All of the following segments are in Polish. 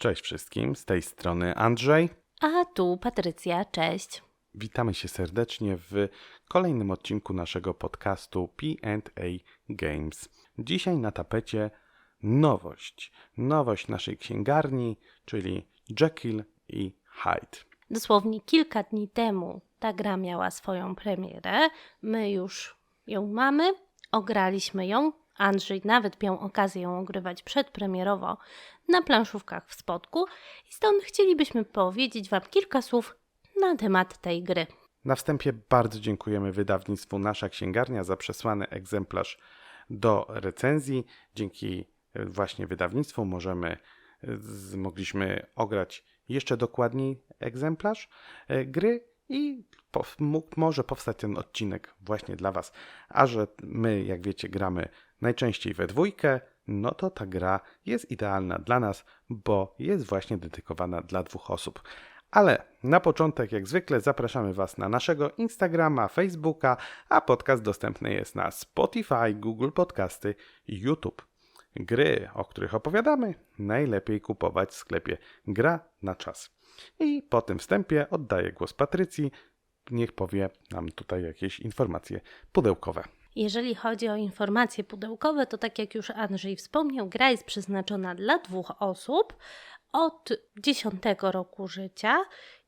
Cześć wszystkim, z tej strony Andrzej. A tu Patrycja, cześć. Witamy się serdecznie w kolejnym odcinku naszego podcastu P&A Games. Dzisiaj na tapecie nowość. Nowość naszej księgarni, czyli Jekyll i Hyde. Dosłownie kilka dni temu ta gra miała swoją premierę. My już ją mamy, ograliśmy ją. Andrzej nawet miał okazję ją ogrywać przedpremierowo na planszówkach w Spodku i stąd chcielibyśmy powiedzieć Wam kilka słów na temat tej gry. Na wstępie bardzo dziękujemy wydawnictwu Nasza Księgarnia za przesłany egzemplarz do recenzji. Dzięki e, właśnie wydawnictwu możemy, e, mogliśmy ograć jeszcze dokładniej egzemplarz e, gry i po, może powstać ten odcinek właśnie dla Was. A że my, jak wiecie, gramy najczęściej we dwójkę, no to ta gra jest idealna dla nas, bo jest właśnie dedykowana dla dwóch osób. Ale na początek, jak zwykle, zapraszamy Was na naszego Instagrama, Facebooka, a podcast dostępny jest na Spotify, Google Podcasty i YouTube. Gry, o których opowiadamy, najlepiej kupować w sklepie Gra na czas. I po tym wstępie oddaję głos Patrycji. Niech powie nam tutaj jakieś informacje pudełkowe. Jeżeli chodzi o informacje pudełkowe, to tak jak już Andrzej wspomniał, gra jest przeznaczona dla dwóch osób od 10 roku życia.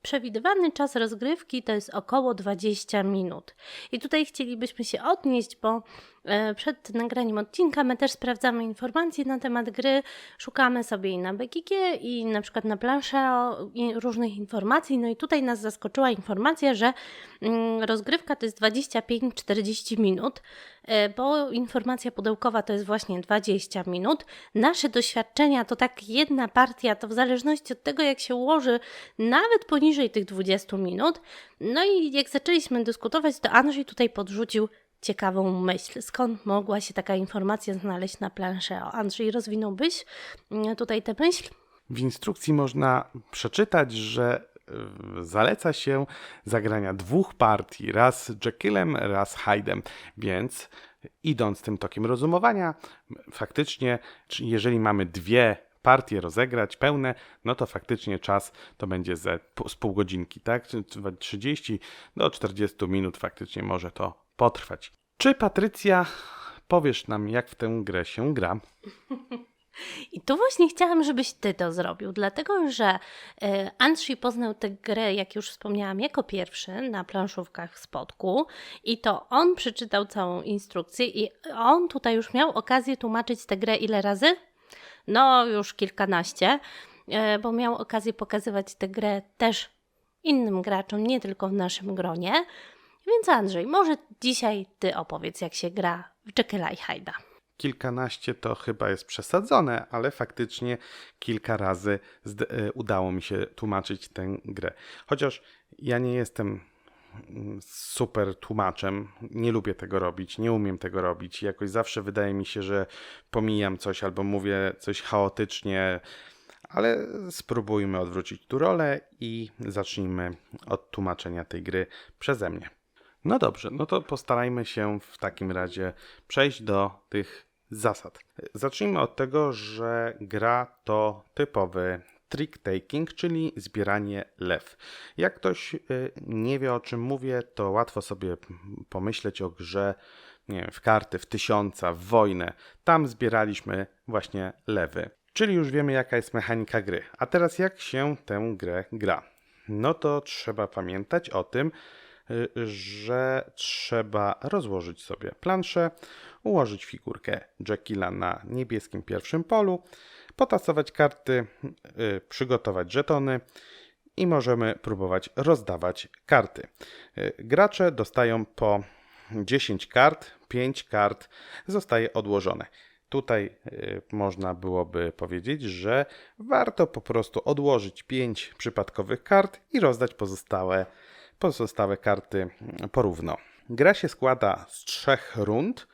Przewidywany czas rozgrywki to jest około 20 minut. I tutaj chcielibyśmy się odnieść, bo e, przed nagraniem odcinka my też sprawdzamy informacje na temat gry, szukamy sobie i na BGG i na przykład na plansze różnych informacji. No i tutaj nas zaskoczyła informacja, że mm, rozgrywka to jest 25-40 minut, e, bo informacja pudełkowa to jest właśnie 20 minut. Nasze doświadczenia to tak jedna partia, to w zależności od tego jak się ułoży, nawet poniżej tych 20 minut. No i jak zaczęliśmy dyskutować, to Andrzej tutaj podrzucił ciekawą myśl. Skąd mogła się taka informacja znaleźć na planszy? Andrzej, rozwinąłbyś mm, tutaj tę myśl? W instrukcji można przeczytać, że y, zaleca się zagrania dwóch partii, raz Jekyllem, raz Hyde'em, więc idąc tym tokiem rozumowania, faktycznie, jeżeli mamy dwie partie rozegrać pełne, no to faktycznie czas to będzie ze, z pół godzinki, tak? 30 do 40 minut faktycznie może to potrwać. Czy Patrycja, powiesz nam, jak w tę grę się gra? I tu właśnie chciałam, żebyś ty to zrobił, dlatego że e, Andrzej poznał tę grę, jak już wspomniałam, jako pierwszy na planszówkach w Spodku i to on przeczytał całą instrukcję i on tutaj już miał okazję tłumaczyć tę grę ile razy? No już kilkanaście, e, bo miał okazję pokazywać tę grę też innym graczom, nie tylko w naszym gronie. Więc Andrzej, może dzisiaj ty opowiedz, jak się gra w Jekylla i Hyde'a. Kilkanaście to chyba jest przesadzone, ale faktycznie kilka razy e, udało mi się tłumaczyć tę grę. Chociaż ja nie jestem super tłumaczem. Nie lubię tego robić, nie umiem tego robić. Jakoś zawsze wydaje mi się, że pomijam coś albo mówię coś chaotycznie, ale spróbujmy odwrócić tu rolę i zacznijmy od tłumaczenia tej gry przeze mnie. No dobrze, no to postarajmy się w takim razie przejść do tych zasad. Zacznijmy od tego, że gra to typowy trick taking, czyli zbieranie lew. Jak ktoś y, nie wie o czym mówię, to łatwo sobie pomyśleć o grze nie wiem, w karty, w tysiąca, w wojnę. Tam zbieraliśmy właśnie lewy. Czyli już wiemy jaka jest mechanika gry. A teraz jak się tę grę gra? No to trzeba pamiętać o tym, że trzeba rozłożyć sobie planszę, ułożyć figurkę Jekylla na niebieskim pierwszym polu, potasować karty, y, przygotować żetony i możemy próbować rozdawać karty. Y, gracze dostają po 10 kart, 5 kart zostaje odłożone. Tutaj y, można byłoby powiedzieć, że warto po prostu odłożyć 5 przypadkowych kart i rozdać pozostałe, pozostałe karty porówno. Gra się składa z trzech rund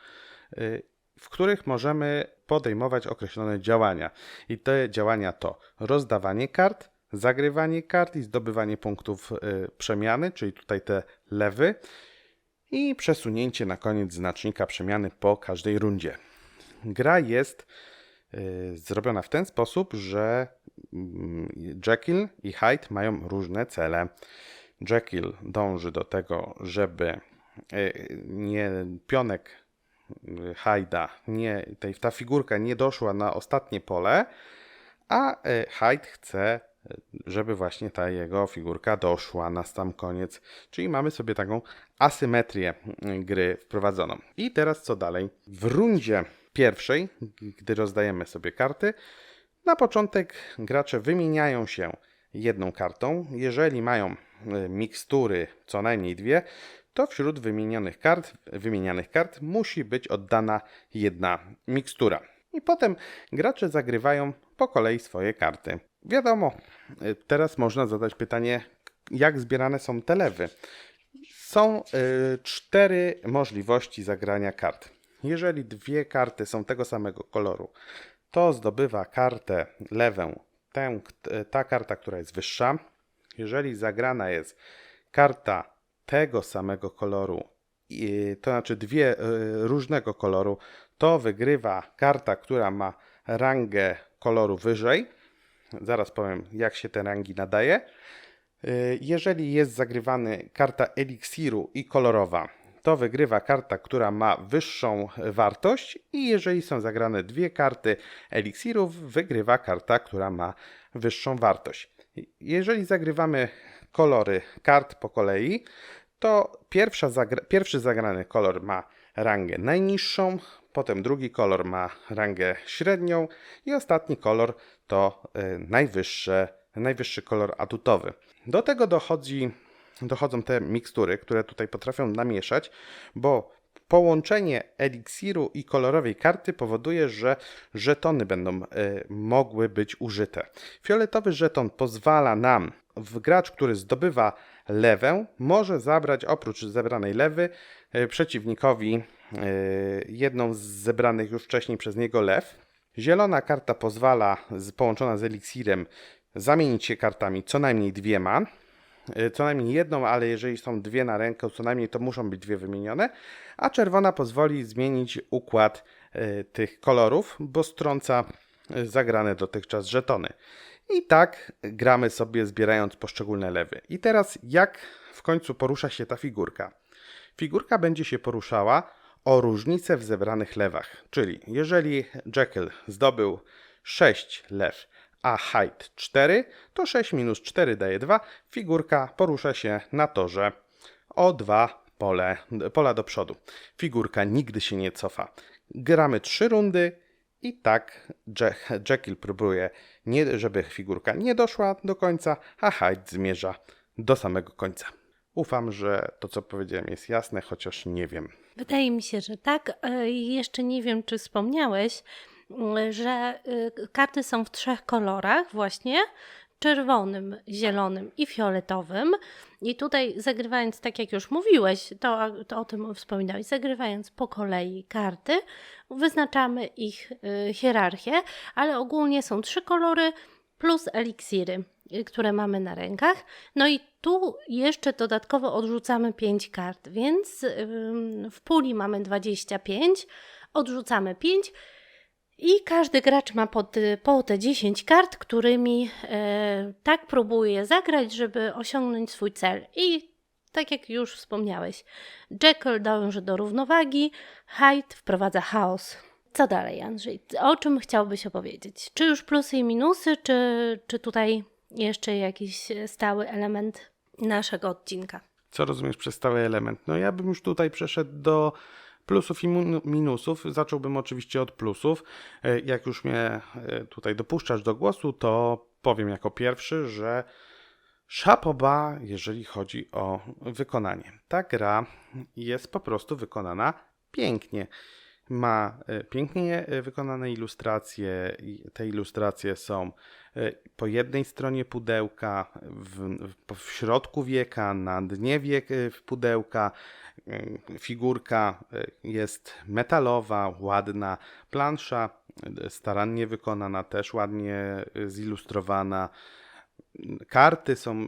w których możemy podejmować określone działania. I te działania to rozdawanie kart, zagrywanie kart i zdobywanie punktów y, przemiany, czyli tutaj te lewy, i przesunięcie na koniec znacznika przemiany po każdej rundzie. Gra jest y, zrobiona w ten sposób, że mm, Jekyll i Hyde mają różne cele. Jekyll dąży do tego, żeby y, nie pionek y, Hyda, nie, tej, ta figurka nie doszła na ostatnie pole, a y, Hyde chce, żeby właśnie ta jego figurka doszła na sam koniec. Czyli mamy sobie taką asymetrię gry wprowadzoną. I teraz co dalej? W rundzie pierwszej, gdy rozdajemy sobie karty, na początek gracze wymieniają się jedną kartą. Jeżeli mają mikstury co najmniej dwie, to wśród wymienionych kart, wymienianych kart musi być oddana jedna mikstura. I potem gracze zagrywają po kolei swoje karty. Wiadomo, y, teraz można zadać pytanie, jak zbierane są te lewy. Są y, cztery możliwości zagrania kart. Jeżeli dwie karty są tego samego koloru, to zdobywa kartę lewą tę, ta karta, która jest wyższa. Jeżeli zagrana jest karta tego samego koloru, to znaczy dwie y, różnego koloru, to wygrywa karta, która ma rangę koloru wyżej. Zaraz powiem, jak się te rangi nadaje. Y, Jeżeli jest zagrywany karta eliksiru i kolorowa, to wygrywa karta, która ma wyższą wartość i jeżeli są zagrane dwie karty eliksirów, wygrywa karta, która ma wyższą wartość. Jeżeli zagrywamy kolory kart po kolei, to zagra- pierwszy zagrany kolor ma rangę najniższą, potem drugi kolor ma rangę średnią i ostatni kolor to y, najwyższe, najwyższy kolor atutowy. Do tego dochodzi, dochodzą te mikstury, które tutaj potrafią namieszać, bo połączenie eliksiru i kolorowej karty powoduje, że żetony będą y, mogły być użyte. Fioletowy żeton pozwala nam, gracz, który zdobywa lewę, może zabrać oprócz zebranej lewy y, przeciwnikowi y, jedną z zebranych już wcześniej przez niego lew. Zielona karta pozwala, połączona z eliksirem, zamienić się kartami co najmniej dwiema. Y, Co najmniej jedną, ale jeżeli są dwie na rękę, co najmniej to muszą być dwie wymienione. A czerwona pozwoli zmienić układ y, tych kolorów, bo strąca y, zagrane dotychczas żetony. I tak gramy sobie zbierając poszczególne lewy. I teraz jak w końcu porusza się ta figurka? Figurka będzie się poruszała o różnicę w zebranych lewach. Czyli jeżeli Jekyll zdobył 6 lew, a Hyde 4, to 6 minus 4 daje 2. Figurka porusza się na torze o 2 pole, pola do przodu. Figurka nigdy się nie cofa. Gramy 3 rundy i tak Je- Jekyll próbuje, nie, żeby figurka nie doszła do końca, a Hyde zmierza do samego końca. Ufam, że to, co powiedziałem, jest jasne, chociaż nie wiem. Wydaje mi się, że tak. E, Jeszcze nie wiem, czy wspomniałeś, że y, karty są w trzech kolorach, właśnie czerwonym, zielonym i fioletowym. I tutaj zagrywając, tak jak już mówiłeś, to, to o tym wspominałeś, zagrywając po kolei karty, wyznaczamy ich y, hierarchię, ale ogólnie są trzy kolory plus eliksiry, y, które mamy na rękach. No i tu jeszcze dodatkowo odrzucamy 5 kart, więc w puli mamy 25, odrzucamy 5 i każdy gracz ma po te, po te 10 kart, którymi e, tak próbuje zagrać, żeby osiągnąć swój cel. I tak jak już wspomniałeś, Jekyll dąży do równowagi, Hyde wprowadza chaos. Co dalej, Andrzej? O czym chciałbyś opowiedzieć? Czy już plusy i minusy, czy, czy tutaj jeszcze jakiś stały element naszego odcinka? Co rozumiesz przez stały element? No ja bym już tutaj przeszedł do plusów i minusów. Zacząłbym oczywiście od plusów. E, Jak już mnie e, tutaj dopuszczasz do głosu, to powiem jako pierwszy, że szapoba, jeżeli chodzi o wykonanie. Ta gra jest po prostu wykonana pięknie. Ma e, pięknie e, wykonane ilustracje. Te ilustracje są e, po jednej stronie pudełka, w, w, środku wieka, na dnie wiek, pudełka. Figurka jest metalowa, ładna. Plansza starannie wykonana, też ładnie zilustrowana. Karty są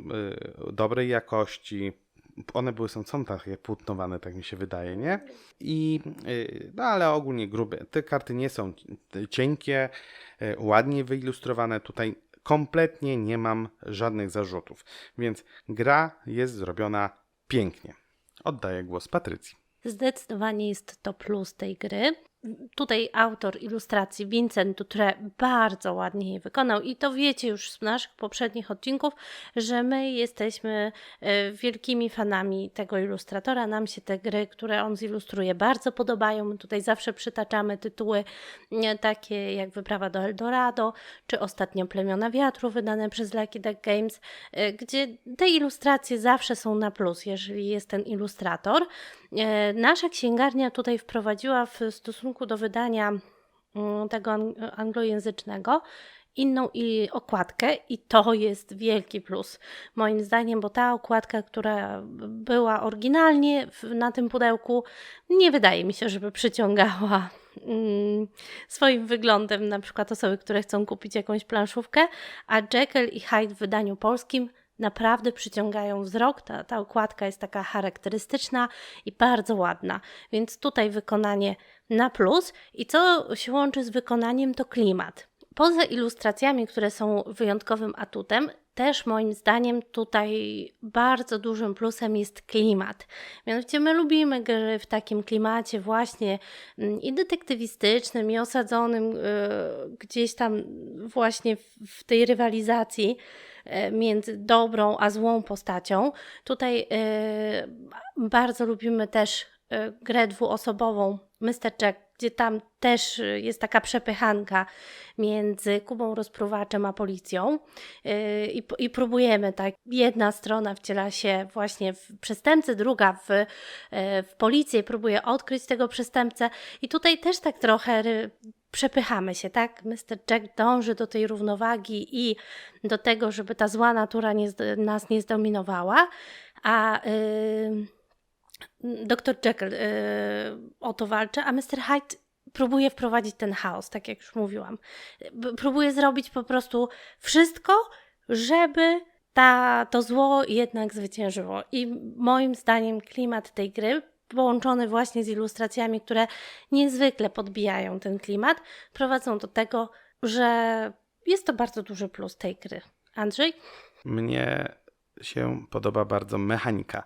dobrej jakości. One były, są, są takie płótnowane, tak mi się wydaje, nie? I, y, no ale ogólnie grube. Te karty nie są cienkie, y, ładnie wyilustrowane. Tutaj kompletnie nie mam żadnych zarzutów, więc gra jest zrobiona pięknie. Oddaję głos Patrycji. Zdecydowanie jest to plus tej gry. Tutaj autor ilustracji Vincent Dutre bardzo ładnie je wykonał i to wiecie już z naszych poprzednich odcinków, że my jesteśmy e, wielkimi fanami tego ilustratora. Nam się te gry, które on zilustruje, bardzo podobają. Tutaj zawsze przytaczamy tytuły e, takie jak Wyprawa do Eldorado, czy ostatnio Plemiona Wiatru wydane przez Lucky Duck Games, e, gdzie te ilustracje zawsze są na plus, jeżeli jest ten ilustrator. E, Nasza księgarnia tutaj wprowadziła w stosunku do wydania mm, tego ang- anglojęzycznego inną i okładkę i to jest wielki plus moim zdaniem, bo ta okładka, która była oryginalnie na tym pudełku, nie wydaje mi się, żeby przyciągała mm, swoim wyglądem na przykład osoby, które chcą kupić jakąś planszówkę, a Jekyll i Hyde w wydaniu polskim naprawdę przyciągają wzrok. Ta, ta okładka jest taka charakterystyczna i bardzo ładna, więc tutaj wykonanie na plus. I co się łączy z wykonaniem, to klimat. Poza ilustracjami, które są wyjątkowym atutem, też moim zdaniem tutaj bardzo dużym plusem jest klimat. Mianowicie my lubimy gry w takim klimacie właśnie mm, i detektywistycznym, i osadzonym y, gdzieś tam właśnie w, tej rywalizacji między dobrą a złą postacią. Tutaj e, bardzo lubimy też e, grę dwuosobową Mr. Jack, gdzie tam też e, jest taka przepychanka między Kubą rozpruwaczem a policją i, i próbujemy, tak, jedna strona wciela się właśnie w przestępcę, druga w, e, w policję i próbuje odkryć tego przestępcę i tutaj też tak trochę przepychamy się, tak? Mr. Jack dąży do tej równowagi i do tego, żeby ta zła natura nie, nas nie zdominowała, a yy, Dr. Jekyll yy, o to walczy, a Mr. Hyde próbuje wprowadzić ten chaos, tak jak już mówiłam. Próbuje zrobić po prostu wszystko, żeby ta, to zło jednak zwyciężyło. I moim zdaniem klimat tej gry, połączony właśnie z ilustracjami, które niezwykle podbijają ten klimat, prowadzą do tego, że jest to bardzo duży plus tej gry. Andrzej? Mnie się podoba bardzo mechanika.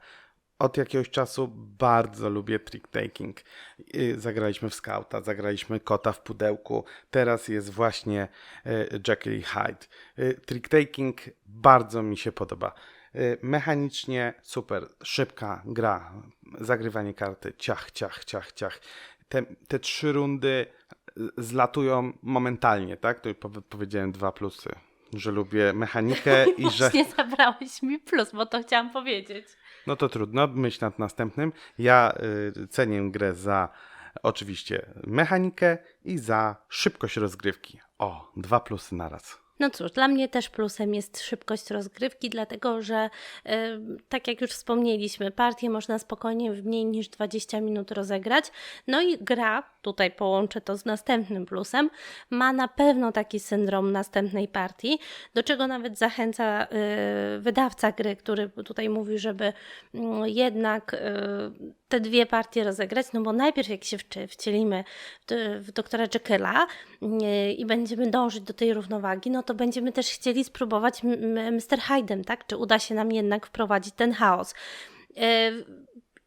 Od jakiegoś czasu bardzo lubię trick taking. Y, Zagraliśmy w Scouta, zagraliśmy kota w pudełku. Teraz jest właśnie i Hyde. Y, Trick taking bardzo mi się podoba. Y, Mechanicznie super, szybka gra, zagrywanie karty, ciach, ciach, ciach, ciach. Te, te trzy rundy y, zlatują momentalnie, tak? To powie- powiedziałem dwa plusy. Że lubię mechanikę i że. Właśnie zabrałeś mi plus, bo to chciałam powiedzieć. No to trudno, myśl nad następnym. Ja y, cenię grę za oczywiście mechanikę i za szybkość rozgrywki. O, dwa plusy naraz. No cóż, dla mnie też plusem jest szybkość rozgrywki, dlatego że, e, tak jak już wspomnieliśmy, partię można spokojnie w mniej niż 20 minut rozegrać. No i gra, tutaj połączę to z następnym plusem, ma na pewno taki syndrom następnej partii, do czego nawet zachęca e, wydawca gry, który tutaj mówi, żeby mm, jednak e, te dwie partie rozegrać, no bo najpierw jak się wcielimy w, doktora Jekylla nie, i będziemy dążyć do tej równowagi, no to będziemy też chcieli spróbować Mr. Hyde'em, tak? Czy uda się nam jednak wprowadzić ten chaos. E,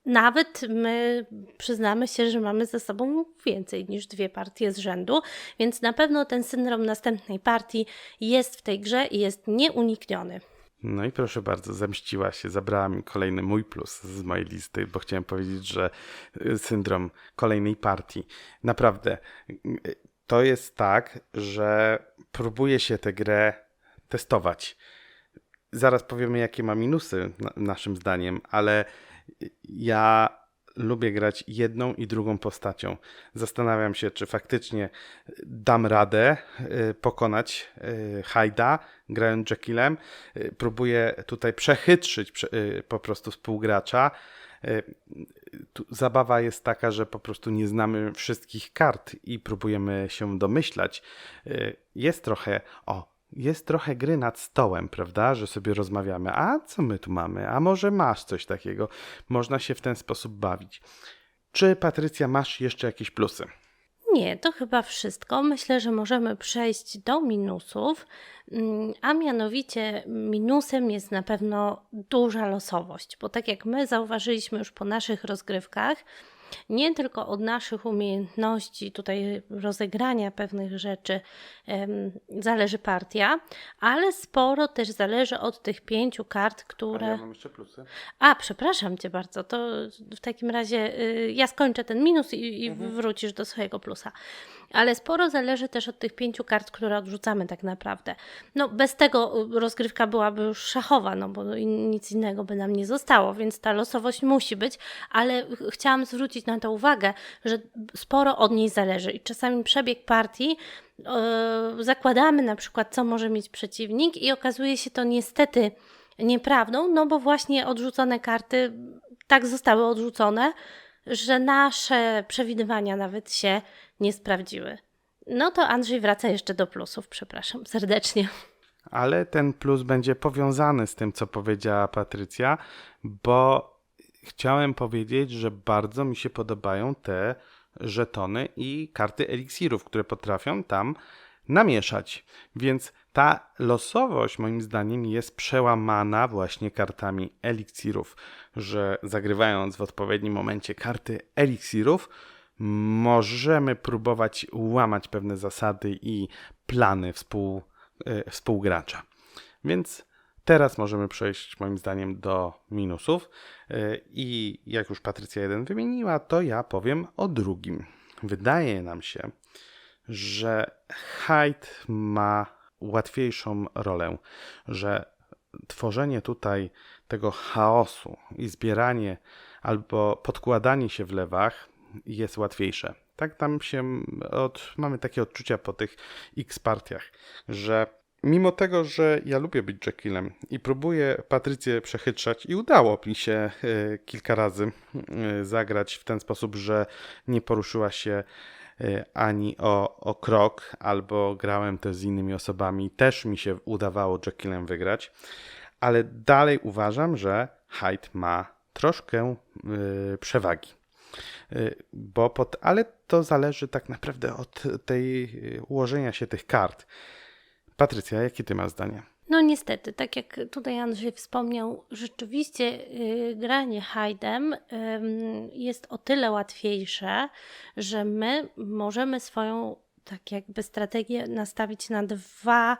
Nawet my przyznamy się, że mamy ze sobą więcej niż dwie partie z rzędu, więc na pewno ten syndrom następnej partii jest w tej grze i jest nieunikniony. No i proszę bardzo, zemściła się, zabrała mi kolejny mój plus z mojej listy, bo chciałem powiedzieć, że y, syndrom kolejnej partii. Naprawdę, y, to jest tak, że próbuje się tę grę testować. Zaraz powiemy, jakie ma minusy, na, naszym zdaniem, ale ja lubię grać jedną i drugą postacią. Zastanawiam się, czy faktycznie dam radę y, pokonać y, Hyda, grając Jekyllem. Y, Próbuję tutaj przechytrzyć prze- po prostu współgracza. Tu Zabawa jest taka, że po prostu nie znamy wszystkich kart i próbujemy się domyślać. Y, Jest trochę, o, jest trochę gry nad stołem, prawda? Że sobie rozmawiamy, a co my tu mamy? A może masz coś takiego? Można się w ten sposób bawić. Czy Patrycja, masz jeszcze jakieś plusy? Nie, to chyba wszystko. Myślę, że możemy przejść do minusów, Mm, a mianowicie minusem jest na pewno duża losowość, bo tak jak my zauważyliśmy już po naszych rozgrywkach, nie tylko od naszych umiejętności tutaj rozegrania pewnych rzeczy zależy partia, ale sporo też zależy od tych pięciu kart, które. mam jeszcze plusy. A, przepraszam cię bardzo, to w takim razie y, ja skończę ten minus i, i wrócisz do swojego plusa. Ale sporo zależy też od tych pięciu kart, które odrzucamy tak naprawdę. No, bez tego y, rozgrywka byłaby już szachowa, no bo nic innego by nam nie zostało, więc ta losowość musi być, ale ch- chciałam zwrócić na to uwagę, że sporo od niej zależy i czasami przebieg partii yy, zakładamy na przykład, co może mieć przeciwnik i okazuje się to niestety nieprawdą, no bo właśnie odrzucone karty tak zostały odrzucone, że nasze przewidywania nawet się nie sprawdziły. No to Andrzej wraca jeszcze do plusów, przepraszam serdecznie. Ale ten plus będzie powiązany z tym, co powiedziała Patrycja, bo chciałem powiedzieć, że bardzo mi się podobają te żetony i karty eliksirów, które potrafią tam namieszać. Więc ta losowość moim zdaniem jest przełamana właśnie kartami eliksirów, że zagrywając w odpowiednim momencie karty eliksirów, możemy próbować łamać pewne zasady i plany współ, e, współgracza. Więc teraz możemy przejść moim zdaniem do minusów. E, I jak już Patrycja jeden wymieniła, to ja powiem o drugim. Wydaje nam się, że Hyde ma łatwiejszą rolę, że tworzenie tutaj tego chaosu i zbieranie albo podkładanie się w lewach jest łatwiejsze. Tak tam się od, mamy takie odczucia po tych X partiach, że mimo tego, że ja lubię być Jekyllem i próbuję Patrycję przechytrzać i udało mi się e, kilka razy e, zagrać w ten sposób, że nie poruszyła się e, ani o, o krok, albo grałem też z innymi osobami, też mi się udawało Jekyllem wygrać, ale dalej uważam, że Hyde ma troszkę przewagi. Bo pod, ale to zależy tak naprawdę od tej ułożenia się tych kart. Patrycja, jakie ty masz zdanie? No niestety, tak jak tutaj Andrzej wspomniał, rzeczywiście y, granie Hajdem jest o tyle łatwiejsze, że my możemy swoją tak jakby strategię nastawić na dwa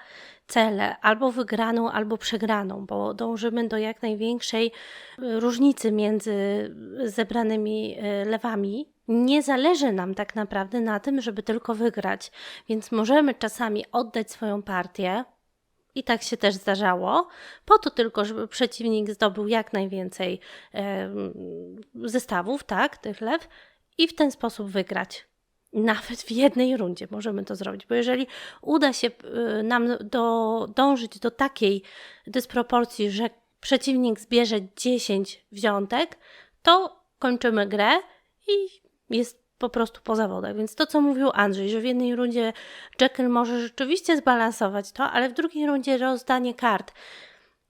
cele, albo wygraną, albo przegraną, bo dążymy do jak największej y, różnicy między zebranymi y, lewami. Nie zależy nam tak naprawdę na tym, żeby tylko wygrać, więc możemy czasami oddać swoją partię, i tak się też zdarzało, po to tylko, żeby przeciwnik zdobył jak najwięcej em, zestawów, tak, tych lew, i w ten sposób wygrać. Nawet w jednej rundzie możemy to zrobić, bo jeżeli uda się y, nam do, dążyć do takiej dysproporcji, że przeciwnik zbierze 10 wziątek, to kończymy grę i jest po prostu po zawodach. Więc to, co mówił Andrzej, że w jednej rundzie Jekyll może rzeczywiście zbalansować to, ale w drugiej rundzie rozdanie kart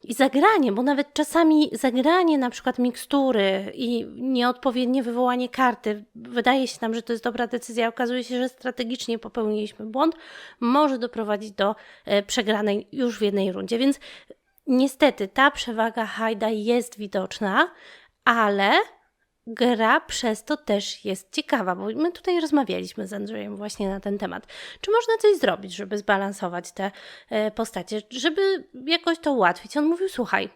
i zagranie, bo nawet czasami zagranie na przykład mikstury i nieodpowiednie wywołanie karty, wydaje się nam, że to jest dobra decyzja, okazuje się, że strategicznie popełniliśmy błąd, może doprowadzić do e, przegranej już w jednej rundzie. Więc niestety ta przewaga Hajda jest widoczna, ale gra przez to też jest ciekawa, bo my tutaj rozmawialiśmy z Andrzejem właśnie na ten temat. Czy można coś zrobić, żeby zbalansować te e, postacie, żeby jakoś to ułatwić? On mówił, słuchaj,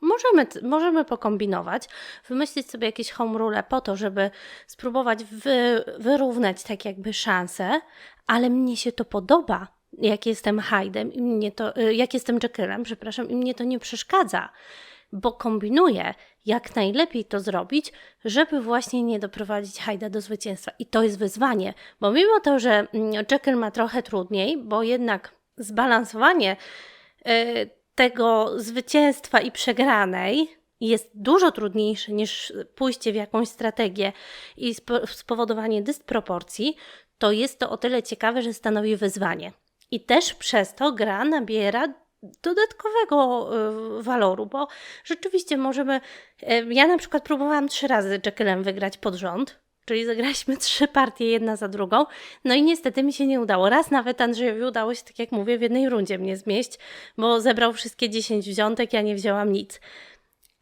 Możemy, możemy pokombinować, wymyślić sobie jakieś home rule po to, żeby spróbować wy, wyrównać tak jakby szanse, ale mnie się to podoba, jak jestem Hyde'em i mnie to, y, jak jestem Jekyllem, przepraszam, i mnie to nie przeszkadza, bo kombinuję, jak najlepiej to zrobić, żeby właśnie nie doprowadzić Hyde'a do zwycięstwa. I to jest wyzwanie, bo mimo to, że mm, Jekyll ma trochę trudniej, bo jednak zbalansowanie y, tego zwycięstwa i przegranej jest dużo trudniejsze niż pójście w jakąś strategię i spo- spowodowanie dysproporcji, to jest to o tyle ciekawe, że stanowi wyzwanie. I też przez to gra nabiera dodatkowego y, waloru, bo rzeczywiście możemy. y, Ja na przykład próbowałam trzy razy Jekyllem wygrać pod rząd, czyli zagraliśmy trzy partie jedna za drugą, no i niestety mi się nie udało. Raz nawet Andrzejowi udało się, tak jak mówię, w jednej rundzie mnie zmieść, bo zebrał wszystkie 10 wziątek, ja nie wzięłam nic.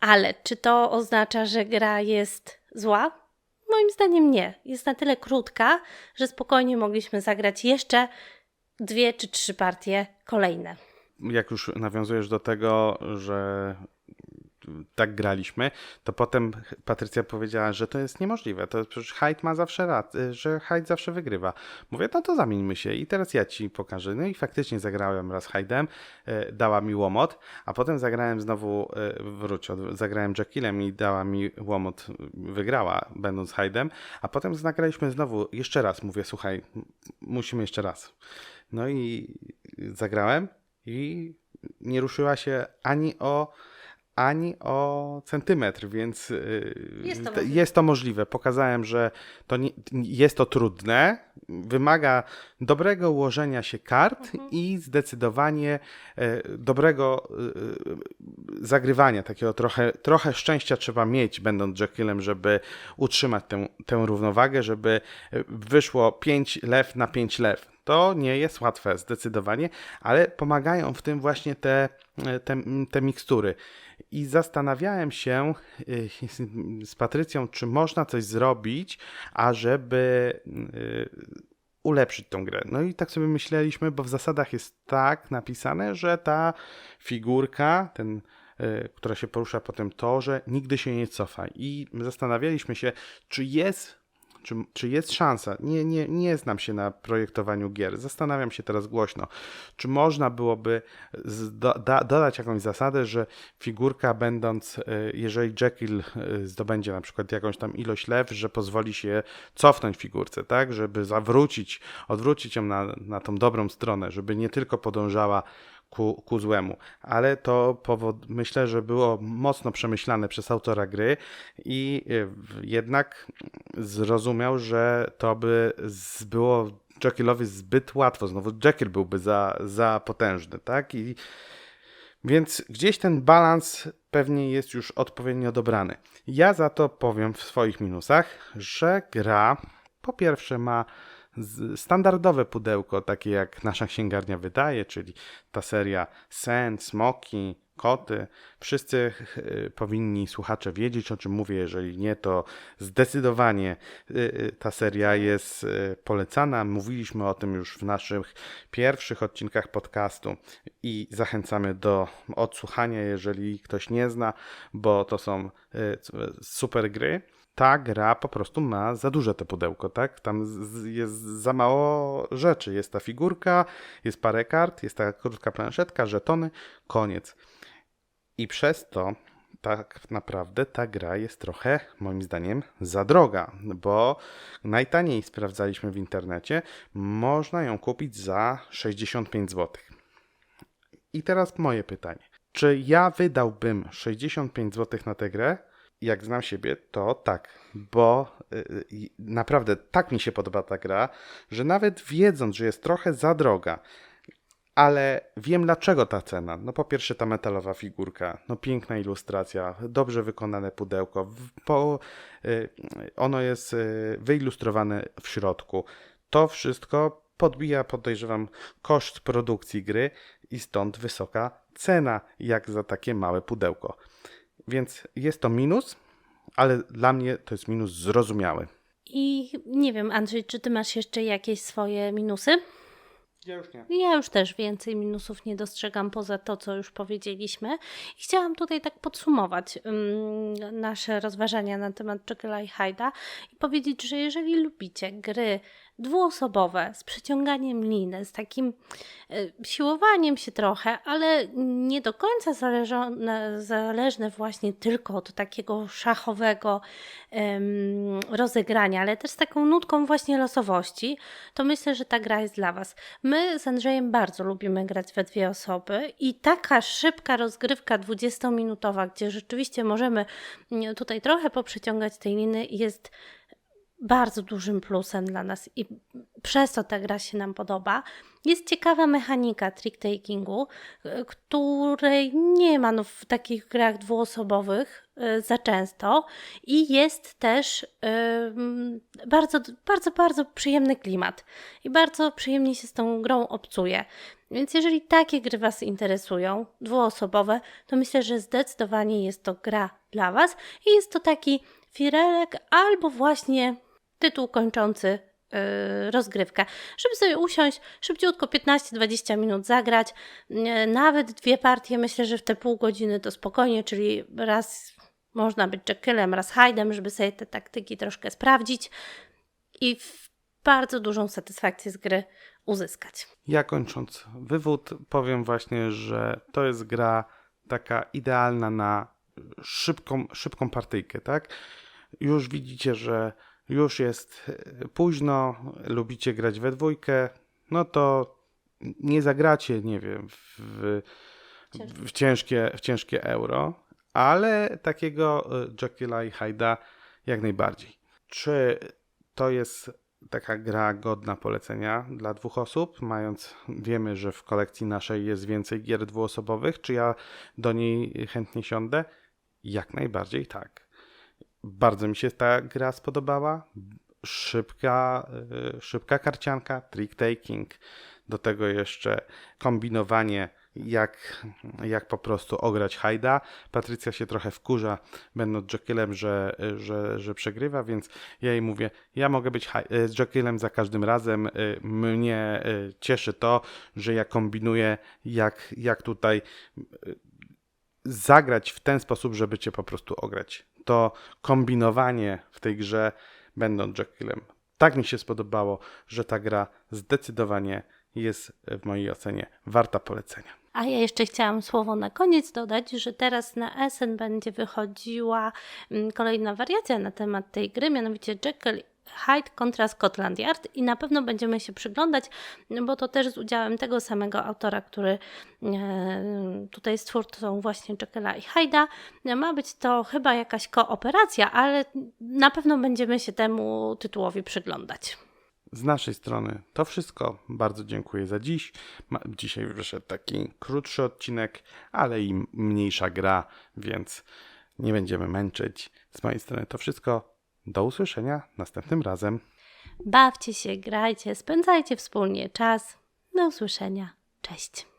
Ale czy to oznacza, że gra jest zła? Moim zdaniem nie. Jest na tyle krótka, że spokojnie mogliśmy zagrać jeszcze dwie czy trzy partie kolejne. Jak już nawiązujesz do tego, że tak graliśmy, to potem Patrycja powiedziała, że to jest niemożliwe. To przecież Hyde ma zawsze rad, że Hyde zawsze wygrywa. Mówię, no to zamieńmy się i teraz ja ci pokażę. No i faktycznie zagrałem raz Hyde'em, e, dała mi łomot, a potem zagrałem znowu, e, wróć, zagrałem Jekyllem i dała mi łomot, wygrała będąc Hyde'em, a potem zagraliśmy znowu jeszcze raz. Mówię, słuchaj, musimy jeszcze raz. No i zagrałem i nie ruszyła się ani o, ani o centymetr, więc yy, Jest to możliwe. jest to możliwe. Pokazałem, że to nie, jest to trudne, wymaga dobrego ułożenia się kart i zdecydowanie e, dobrego e, zagrywania, takiego trochę, trochę szczęścia trzeba mieć, będąc Jekyllem, żeby utrzymać tę, tę równowagę, żeby e, wyszło 5 lew na 5 lew. To nie jest łatwe, zdecydowanie, ale pomagają w tym właśnie te, e, te, te mikstury. I zastanawiałem się y, z Patrycją, czy można coś zrobić, ażeby y, ulepszyć tą grę. No i tak sobie myśleliśmy, bo w zasadach jest tak napisane, że ta figurka, ten, która się porusza po tym torze, nigdy się nie cofa. I zastanawialiśmy się, czy jest czy, czy jest szansa? Nie, nie, nie znam się na projektowaniu gier. Zastanawiam się teraz głośno, czy można byłoby do, da, dodać jakąś zasadę, że figurka będąc, y, jeżeli Jekyll y, zdobędzie na przykład jakąś tam ilość lew, że pozwoli się cofnąć figurce, tak? Żeby zawrócić, odwrócić ją na, na tą dobrą stronę, żeby nie tylko podążała ku, ku złemu. Ale to powod, myślę, że było mocno przemyślane przez autora gry i y, jednak zrozumiał, że to by było Jekyllowi zbyt łatwo. Znowu Jekyll byłby za, za potężny, tak? I więc gdzieś ten balans pewnie jest już odpowiednio dobrany. Ja za to powiem w swoich minusach, że gra po pierwsze ma standardowe pudełko, takie jak nasza księgarnia wydaje, czyli ta seria Sen, Smoki, Koty. Wszyscy y, powinni słuchacze wiedzieć, o czym mówię. Jeżeli nie, to zdecydowanie y, y, ta seria jest polecana. Mówiliśmy o tym już w naszych pierwszych odcinkach podcastu i zachęcamy do odsłuchania, jeżeli ktoś nie zna, bo to są super gry. Ta gra po prostu ma za duże te pudełko, tak? Tam jest za mało rzeczy. Jest ta figurka, jest parę kart, jest ta krótka planszetka, żetony, koniec. I przez to tak naprawdę ta gra jest trochę, moim zdaniem, za droga, bo najtaniej sprawdzaliśmy w internecie, można ją kupić za 65 zł. I teraz moje pytanie. Czy ja wydałbym 65 zł na tę grę? Jak znam siebie, to tak, bo y, y, naprawdę tak mi się podoba ta gra, że nawet wiedząc, że jest trochę za droga, ale wiem dlaczego ta cena. No po pierwsze ta metalowa figurka, no piękna ilustracja, dobrze wykonane pudełko, po, y, ono jest wyilustrowane w środku. To wszystko podbija, podejrzewam, koszt produkcji gry i stąd wysoka cena, jak za takie małe pudełko. Więc jest to minus, ale dla mnie to jest minus zrozumiały. I nie wiem, Andrzej, czy ty masz jeszcze jakieś swoje minusy? Ja już nie. Ja już też więcej minusów nie dostrzegam poza to, co już powiedzieliśmy. I chciałam tutaj tak podsumować ym, nasze rozważania na temat Jekylla i Hyde'a i powiedzieć, że jeżeli lubicie gry dwuosobowe z przeciąganiem liny, z takim y, siłowaniem się trochę, ale nie do końca zależone, zależne właśnie tylko od takiego szachowego em, rozegrania, ale też z taką nutką właśnie losowości, to myślę, że ta gra jest dla Was. My z Andrzejem bardzo lubimy grać we dwie osoby i taka szybka rozgrywka 20-minutowa, gdzie rzeczywiście możemy mm, tutaj trochę poprzeciągać tej liny, jest bardzo dużym plusem dla nas i przez to ta gra się nam podoba, jest ciekawa mechanika trick-takingu, y, której nie ma no, w takich grach dwuosobowych y, za często i jest też bardzo, bardzo, bardzo przyjemny klimat i bardzo przyjemnie się z tą grą obcuje. Więc jeżeli takie gry Was interesują, dwuosobowe, to myślę, że zdecydowanie jest to gra dla Was i jest to taki firelek albo właśnie tytuł kończący yy, rozgrywkę, żeby sobie usiąść, szybciutko 15-20 minut zagrać, nawet dwie partie, myślę, że w te pół godziny to spokojnie, czyli raz można być Jekyllem, raz Hyde'em, żeby sobie te taktyki troszkę sprawdzić i bardzo dużą satysfakcję z gry uzyskać. Ja kończąc wywód, powiem właśnie, że to jest gra taka idealna na szybką, szybką partyjkę, tak? Już widzicie, że już jest e, późno, lubicie grać we dwójkę, no to nie zagracie, nie wiem, w, w, ciężkie, w ciężkie euro, ale takiego e, Jekylla i Hyde'a jak najbardziej. Czy to jest taka gra godna polecenia dla dwóch osób, mając, wiemy, że w kolekcji naszej jest więcej gier dwuosobowych, czy ja do niej chętnie siądę? Jak najbardziej tak. Bardzo mi się ta gra spodobała. Szybka, y, szybka karcianka, trick taking, do tego jeszcze kombinowanie jak, jak po prostu ograć Hajda. Patrycja się trochę wkurza, będąc Jekyllem, że, że, że przegrywa, więc ja jej mówię, ja mogę być Jekyllem za każdym razem. Y, Mnie y, cieszy to, że ja kombinuję, jak, jak tutaj y, zagrać w ten sposób, żeby cię po prostu ograć. To kombinowanie w tej grze, będąc Jekyllem, tak mi się spodobało, że ta gra zdecydowanie jest w mojej ocenie warta polecenia. A ja jeszcze chciałam słowo na koniec dodać, że teraz na SN będzie wychodziła mm, kolejna wariacja na temat tej gry, mianowicie Jekyll Hyde kontra Scotland Yard i na pewno będziemy się przyglądać, bo to też z udziałem tego samego autora, który e, tutaj jest twórcą właśnie Jekylla i Hyde'a. Ma być to chyba jakaś kooperacja, ale na pewno będziemy się temu tytułowi przyglądać. Z naszej strony to wszystko. Bardzo dziękuję za dziś. Dzisiaj wyszedł taki krótszy odcinek, ale i mniejsza gra, więc nie będziemy męczyć. Z mojej strony to wszystko. Do usłyszenia następnym razem. Bawcie się, grajcie, spędzajcie wspólnie czas. Do usłyszenia. Cześć.